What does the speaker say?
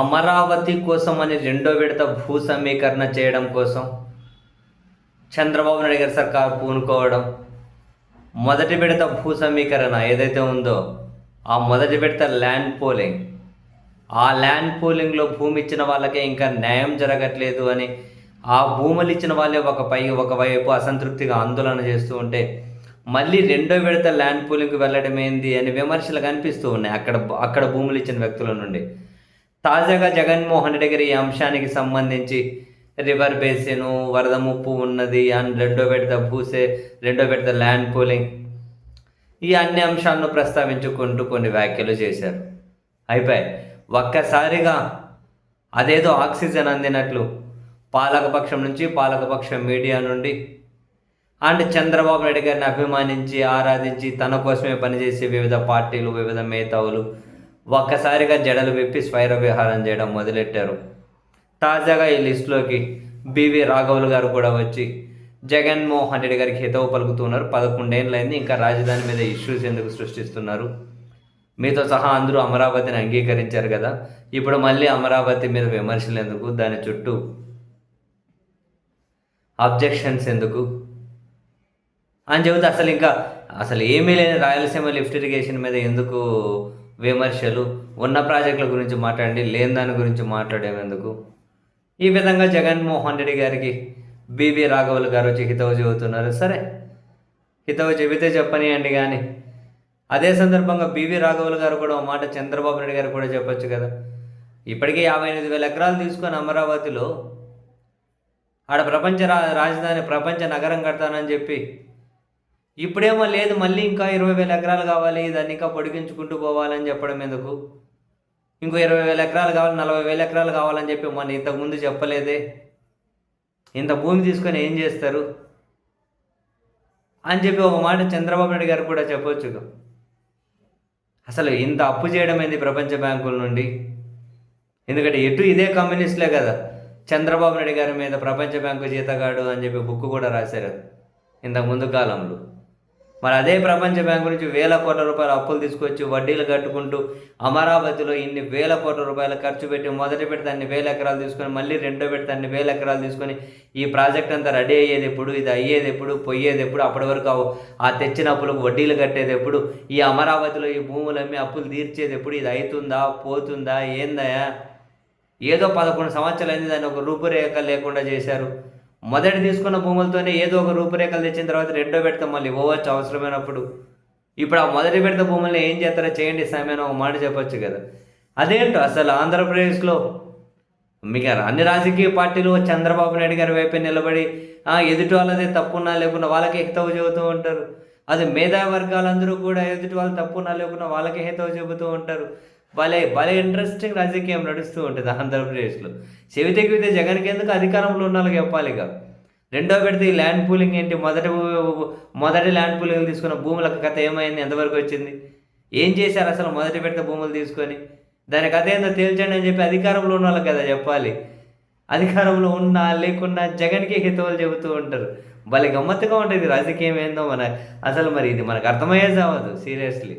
అమరావతి కోసం అని రెండో విడత భూ సమీకరణ చేయడం కోసం చంద్రబాబు నాయుడు గారి సర్కార్ పూనుకోవడం మొదటి విడత భూ సమీకరణ ఏదైతే ఉందో ఆ మొదటి విడత ల్యాండ్ పోలింగ్. ఆ ల్యాండ్ పోలింగ్లో భూమి ఇచ్చిన వాళ్ళకే ఇంకా న్యాయం జరగట్లేదు అని ఆ భూములు ఇచ్చిన వాళ్ళే ఒక పై ఒకవైపు అసంతృప్తిగా ఆందోళన చేస్తూ ఉంటే మళ్ళీ రెండో విడత ల్యాండ్ పూలింగ్కి వెళ్ళడం ఏంది అని విమర్శలు కనిపిస్తూ ఉన్నాయి అక్కడ అక్కడ భూములు ఇచ్చిన వ్యక్తుల నుండి. తాజాగా జగన్మోహన్ రెడ్డి గారి ఈ అంశానికి సంబంధించి రివర్ బేసిన్ వరద ముప్పు ఉన్నది అండ్ రెండో విడత భూసే రెండో విడత ల్యాండ్ పూలింగ్ ఈ అన్ని అంశాలను ప్రస్తావించుకుంటూ కొన్ని వ్యాఖ్యలు చేశారు. అయిపోయాయి. ఒక్కసారిగా అదేదో ఆక్సిజన్ అందినట్లు పాలకపక్షం నుంచి పాలకపక్షం మీడియా నుండి అండ్ చంద్రబాబు నాయుడు గారిని అభిమానించి ఆరాధించి తన కోసమే పనిచేసే వివిధ పార్టీలు వివిధ మేధావులు ఒక్కసారిగా జడలు విప్పి స్వైర విహారం చేయడం మొదలెట్టారు. తాజాగా ఈ లిస్టులోకి బివి రాఘవులు గారు కూడా వచ్చి జగన్మోహన్ రెడ్డి గారికి హితవు పలుకుతున్నారు. పదకొండేళ్ళైంది ఇంకా రాజధాని మీద ఇష్యూస్ ఎందుకు సృష్టిస్తున్నారు? మీతో సహా అందరూ అమరావతిని అంగీకరించారు కదా. ఇప్పుడు మళ్ళీ అమరావతి మీద విమర్శలు ఎందుకు? దాని చుట్టూ అబ్జెక్షన్స్ ఎందుకు? అని చెబితే అసలు ఇంకా అసలు ఏమీ లేని రాయలసీమ లిఫ్ట్ ఇరిగేషన్ మీద ఎందుకు విమర్శలు ఉన్న ప్రాజెక్టుల గురించి మాట్లాడండి లేని దాని గురించి మాట్లాడేందుకు? ఈ విధంగా జగన్మోహన్ రెడ్డి గారికి బీబీ రాఘవులు గారు వచ్చి హితవు చెబుతున్నారు. సరే హితవు చెబితే చెప్పనియండి కానీ అదే సందర్భంగా బీవీ రాఘవులు గారు కూడా ఒక మాట చంద్రబాబు నాయుడు గారు కూడా చెప్పొచ్చు కదా. ఇప్పటికే యాభై ఎనిమిది వేల ఎకరాలు తీసుకొని అమరావతిలో ఆడ ప్రపంచ రా రాజధాని ప్రపంచ నగరం కడతానని చెప్పి ఇప్పుడేమో లేదు మళ్ళీ ఇంకా ఇరవై వేల ఎకరాలు కావాలి దాన్ని ఇంకా పొడిగించుకుంటూ పోవాలని చెప్పడం ఎందుకు? ఇంకో ఇరవై వేల ఎకరాలు కావాలి నలభై వేల ఎకరాలు కావాలని చెప్పి మన ఇంతకుముందు చెప్పలేదే. ఇంత భూమి తీసుకొని ఏం చేస్తారు? అని చెప్పి ఒక మాట చంద్రబాబు నాయుడు గారు కూడా చెప్పొచ్చు అసలు ఇంత అప్పు చేయడం ఏంది ప్రపంచ బ్యాంకుల నుండి? ఎందుకంటే ఎటు ఇదే కమ్యూనిస్టులే కదా. చంద్రబాబు నాయుడు గారి మీద ప్రపంచ బ్యాంకు జీతగాడు అని చెప్పి బుక్ కూడా రాశారు ఇంతకు ముందు కాలంలో. మరి అదే ప్రపంచ బ్యాంకు నుంచి వేల కోట్ల రూపాయల అప్పులు తీసుకొచ్చి వడ్డీలు కట్టుకుంటూ అమరావతిలో ఇన్ని వేల కోట్ల రూపాయలు ఖర్చు పెట్టి మొదటి పెడితే అన్ని వేల ఎకరాలు తీసుకొని మళ్ళీ రెండో పెడితే అన్ని వేల ఎకరాలు తీసుకొని ఈ ప్రాజెక్ట్ అంతా రెడీ అయ్యేది ఎప్పుడు ఇది అయ్యేది ఎప్పుడు పోయేది ఎప్పుడు అప్పటి వరకు ఆ- ఆ తెచ్చిన అప్పులకు వడ్డీలు కట్టేది ఎప్పుడు ఈ అమరావతిలో ఈ భూములు అమ్మి అప్పులు తీర్చేది ఎప్పుడు ఇది అవుతుందా పోతుందా ఏందయా ఏదో పదకొండు సంవత్సరాలు అయింది దాన్ని ఒక రూపురేఖ లేకుండా చేశారు. మొదటి తీసుకున్న భూములతోనే ఏదో ఒక రూపురేఖలు తెచ్చిన తర్వాత రెండో పెడత మళ్ళీ పోవచ్చు అవసరమైనప్పుడు ఇప్పుడు ఆ మొదటి పెడత భూముల్ని ఏం చేస్తారో చేయండి సమయం ఒక మాట చెప్పొచ్చు కదా. అదేంటో అసలు ఆంధ్రప్రదేశ్లో మీకు అన్ని రాజకీయ పార్టీలు చంద్రబాబు నాయుడు గారి వైపే నిలబడి "ఆ, ఎదుటి వాళ్ళదే తప్పున్నా లేకున్నా వాళ్ళకి హితవు చెబుతూ ఉంటారు. అది మేధా వర్గాలందరూ కూడా ఎదుటి వాళ్ళు తప్పున్నా లేకున్నా వాళ్ళకి హితవు చెబుతూ ఉంటారు. భలే భలే ఇంట్రెస్టింగ్ రాజకీయం నడుస్తూ ఉంటుంది ఆంధ్రప్రదేశ్లో. చెవితే చెబితే జగన్కి ఎందుకు అధికారంలో ఉన్న వాళ్ళకి చెప్పాలి ఇక. రెండో పెడితే ఈ ల్యాండ్ పూలింగ్ ఏంటి? మొదటి మొదటి ల్యాండ్ పూలింగ్ తీసుకున్న భూముల కథ ఏమైంది? ఎంతవరకు వచ్చింది? ఏం చేశారు అసలు మొదటి పెడితే భూములు తీసుకొని? దాని కథ ఏందో తేల్చండి అని చెప్పి అధికారంలో ఉన్న వాళ్ళకి కదా చెప్పాలి. అధికారంలో ఉన్నా లేకున్నా జగన్కి హితవులు చెబుతూ ఉంటారు. భలే గమ్మత్తుగా ఉంటుంది రాజకీయం ఏందో మన అసలు మరి ఇది మనకు అర్థమయ్యే చావదు సీరియస్లీ